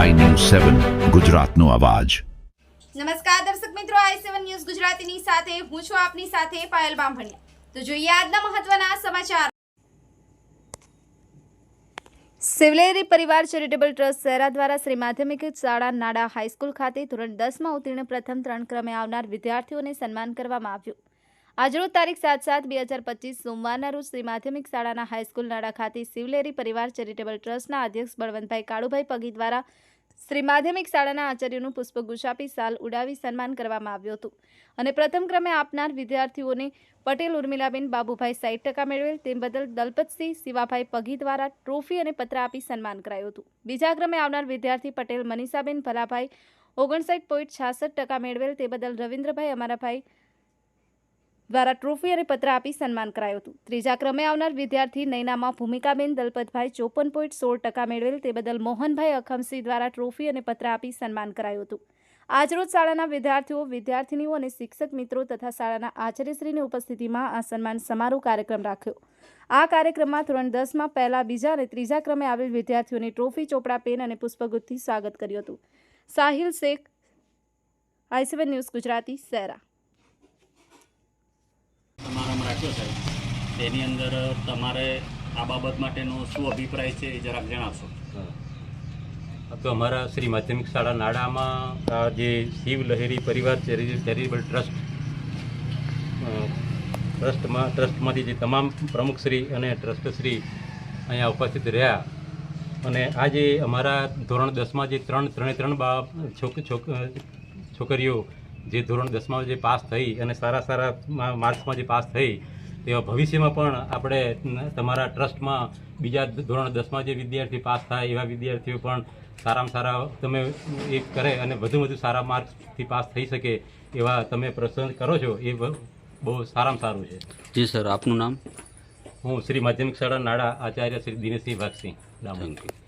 સેવન ગુજરાતનો અવાજ. નમસ્કાર દર્શક મિત્રો આઈ સેવન ન્યૂઝ ગુજરાતીની સાથે હું છું આપની સાથે પાયલ બામભણિયા. તો જોઈએ આજના મહત્વના સમાચાર. સિવલેરી પરિવાર ચેરિટેબલ ટ્રસ્ટ શહેરા દ્વારા શ્રી માધ્યમિક શાળા નાડા હાઈસ્કૂલ ખાતે ધોરણ દસમાં ઉત્તીર્ણ પ્રથમ ત્રણ ક્રમે આવનાર વિદ્યાર્થીઓને સન્માન કરવામાં આવ્યું. આજરોજ તારીખ સાત સાત બે હજાર પચીસ સોમવારના રોજ શ્રી માધ્યમિક શાળાના હાઈસ્કૂલ નાડા ખાતે સિવલેરી પરિવાર ચેરિટેબલ ટ્રસ્ટના અધ્યક્ષ બળવંતભાઈ કાળુભાઈ પગી દ્વારા શ્રી માધ્યમિક શાળાના આચાર્યનું પુષ્પગુચ્છ આપી સાલ ઉડાવી સન્માન કરવામાં આવ્યું હતું. અને પ્રથમ ક્રમે આપનાર વિદ્યાર્થીઓને પટેલ ઉર્મિલાબેન બાબુભાઈ સાઈઠ ટકા મેળવેલ તે બદલ દલપતસિંહ શિવાભાઈ પગી દ્વારા ટ્રોફી અને પત્ર આપી સન્માન કરાયું હતું. બીજા ક્રમે આવનાર વિદ્યાર્થી પટેલ મનીષાબેન ભલાભાઈ ઓગણસાઠ પોઈન્ટ છાસઠ ટકા મેળવેલ, તે બદલ રવિન્દ્રભાઈ અમારાભાઈ દ્વારા ટ્રોફી અને પત્ર આપી સન્માન કરાયું હતું. ત્રીજા ક્રમે આવનાર વિદ્યાર્થી નૈનામાં ભૂમિકાબેન દલપતભાઈ ચોપન પોઈન્ટ સોળ ટકા મેળવેલ તે બદલ મોહનભાઈ અખમસિંહ દ્વારા ટ્રોફી અને પત્ર આપી સન્માન કરાયું હતું. આજરોજ શાળાના વિદ્યાર્થીઓ, વિદ્યાર્થીનીઓ અને શિક્ષક મિત્રો તથા શાળાના આચાર્યશ્રીની ઉપસ્થિતિમાં આ સન્માન સમારોહ કાર્યક્રમ રાખ્યો. આ કાર્યક્રમમાં ધોરણ દસમાં પહેલા, બીજા અને ત્રીજા ક્રમે આવેલ વિદ્યાર્થીઓને ટ્રોફી ચોપડા પેન અને પુષ્પગુથથી સ્વાગત કર્યું હતું. Sahil Shaikh I C one news Gujarati સહેરા રાખ્યો છે. તેની અંદર તમારે આ બાબત માટેનો શું અભિપ્રાય છે એ જરાક જણાવશો. તો અમારા શ્રી માધ્યમિક શાળા નાડામાં જે શિવ લહેરી પરિવાર ચેરિ- ચેરિટેબલ ટ્રસ્ટ ટ્રસ્ટમાં, ટ્રસ્ટમાંથી જે તમામ પ્રમુખશ્રી અને ટ્રસ્ટશ્રી અહીંયા ઉપસ્થિત રહ્યા. અને આજે અમારા ધોરણ દસમાં જે ત્રણ, ત્રણે ત્રણ બા છોક છોકરીઓ જે ધોરણ દસમાં જે પાસ થઈ અને સારા સારા માર્ક્સમાં જે પાસ થઈ તેવા ભવિષ્યમાં પણ આપણે તમારા ટ્રસ્ટમાં બીજા ધોરણ દસમાં જે વિદ્યાર્થી પાસ થાય એવા વિદ્યાર્થીઓ પણ સારામાં સારા તમે એ કરે અને વધુ વધુ સારા માર્ક્સથી પાસ થઈ શકે એવા તમે પ્રસંગ કરો છો એ બહુ સારામાં સારું છે. જી સર આપનું નામ? હું શ્રી માધ્યમિક શાળા નાડા આચાર્ય શ્રી દિનેશસિંહ ભાગસિંહ યુ